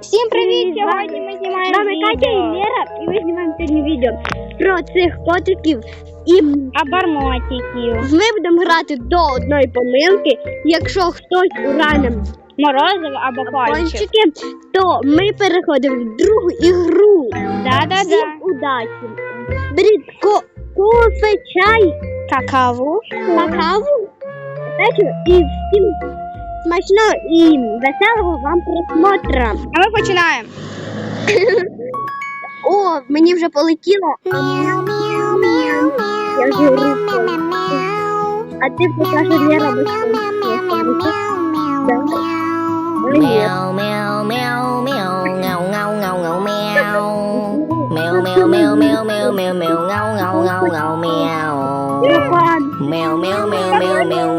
Всім привіт! Сьогодні ми знімаємо З вами Катя і. Лера, і ми знімаємо сьогодні відео про цих котиків. І Абармотиків. ми будемо грати до одної помилки. Якщо хтось уранив Морозиво або пальчик. кончики, то ми переходимо в другу ігру. Да-да-да. Всім удачі! Беріть ко- кофе, чай, Какаву. какаву, печиво і всім смачного і веселого вам просмотра. А ми починаємо. О, мені вже полетіло. Я вже руку. А ти покажи Лера безпечно. Да. Привіт. Meow meow meow meow ngao ngao ngao ngao meow Meow meow meow meow meow meow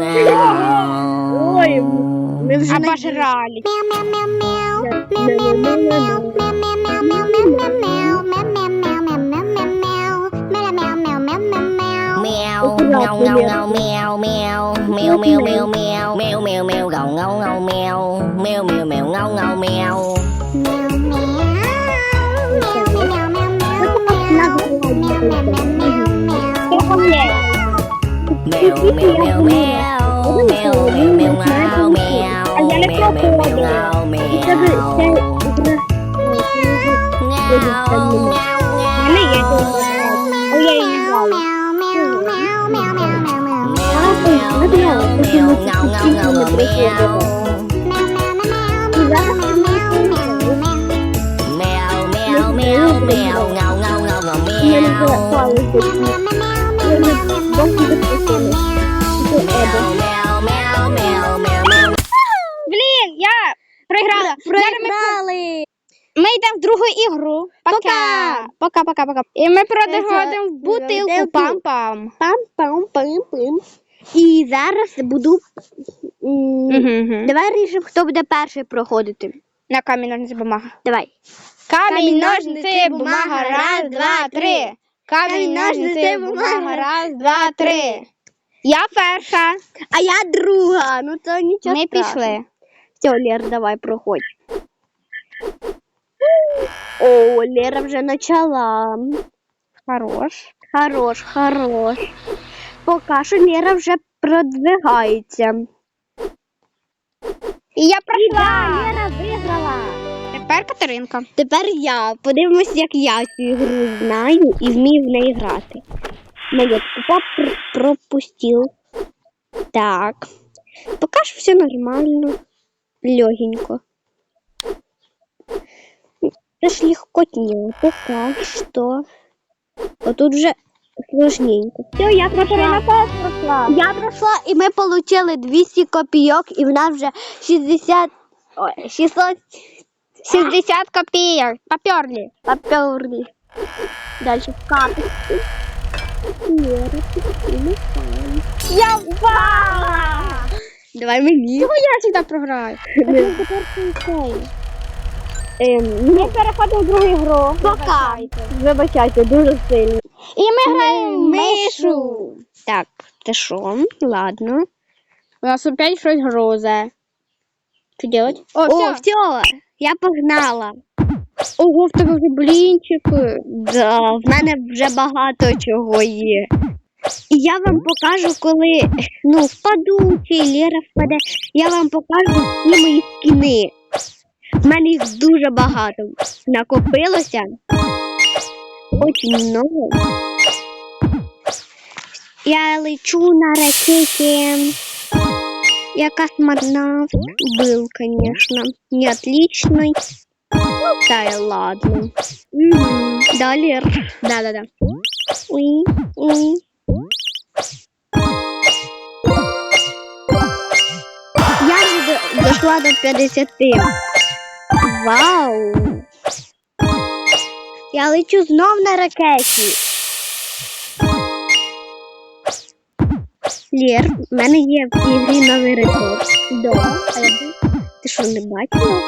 meow ngao ngao ngao ngao meow Степан. Meow meow meow meow meow ngao Ой, ми вже на- Обожрали. Meow ngao ngao ngao meow meow Meow meow meow meow Meow meow meow gào ngao 我跟你说，我们每天都是，哎呀，那个多的，就是在那个，就是在那个，那也多的，我也遇到了。Meow, meow, meow, meow, meow. Не бачу, де приколи. Це Еда. Блін, я ми, Програли. ми йдемо в другу ігру. Пока. Пока, пока, пока. І ми проходимо в бутилку пам-пам. Пам-пам-пам-пам. І зараз буду. Давай рішимо, хто буде перший проходити. На камінь ножниці бумага. Давай. Камінь, ножниці, бумага, раз, два, три. Камінь, ножниці, бумага, раз, два, три. Я перша. А я друга. Ну то нічого. Ми страшного. пішли. Все, Лер, давай проходь. О, Лера вже почала. Хорош. Хорош, хорош. Поки що Лера вже продвигається. І я пройшла. Лера виграла. Тепер Катеринка. Тепер я. Подивимось, як я цю ігру знаю і вмію в неї грати. Молодець, папа пр- пропустив. Так. Поки що все нормально. Легенько. Це ж легкотня, пока что. А тут вже сложненько. Все, я прошла. теж пройшла. Я пройшла, і ми отримали 200 копійок, і в нас вже 60... Ой, 600 60 копійок. Поперли. поперли. Дальше карточку. Я впала. Давай мені. Чого я завжди програю? Ем, Ми переходимо в другу гру. Пока. Вибачайте, дуже сильно. І ми граємо в мишу. Так, це що? Ладно. У нас опять щось грузе. Що делать? О, О, все. все, я погнала. Ого, в тебе вже блінчики. Да, в мене вже багато чого є. І я вам покажу, коли ну, впаду чи Лера впаде, я вам покажу всі мої скіни. В мене їх дуже багато накопилося. Очень много. Я лечу на ракете. Я космонавт был, конечно. Не отличный. Ну, да ладно. Мгм. Да, Лер? Да-да-да. Уи, уи. Я вже до- дошла до 50. Вау! Я лечу знов на ракеті. Лєр, в мене є в цій грі новий рекорд. Да. Ти що, не бачила?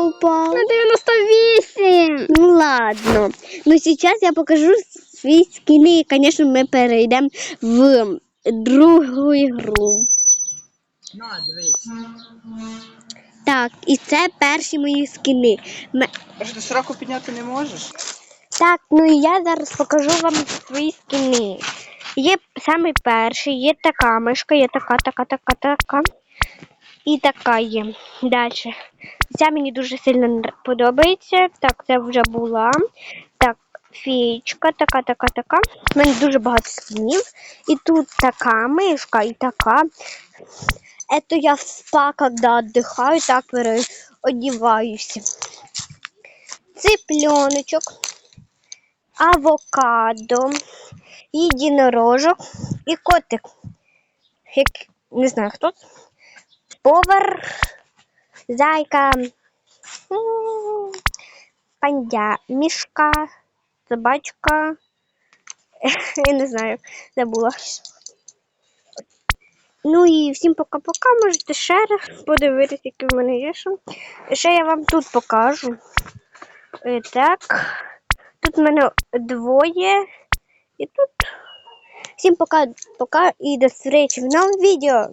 Я упала. На 98. Ну ладно. Ну сейчас я покажу свої скіни. І, звісно, ми перейдемо в другу ігру. На, дивись. Так, і це перші мої скіни. Ме- А ти сраку підняти не можеш? Так, ну і я зараз покажу вам свої скіни. Є самий перший, є така мишка, є така, така, така, така. І така є. Далі. Ця мені дуже сильно нр- подобається. Так, це вже була. Так, феєчка, така, така, така. У мене дуже багато скінів. І тут така мишка, і така. Это я в спа, когда отдыхаю, так переодеваюсь. Цыпленочек, авокадо, єдинорожок і котик. Як, не знаю хто. це. Повар, зайка, пандя, мішка, собачка. Я не знаю, забула. Ну і всім пока-пока. Можете ще раз подивитися, які в мене є. ще. Ще я вам тут покажу. Е, Так. Тут в мене двоє. І тут. Всім пока-пока і до зустрічі в новому відео.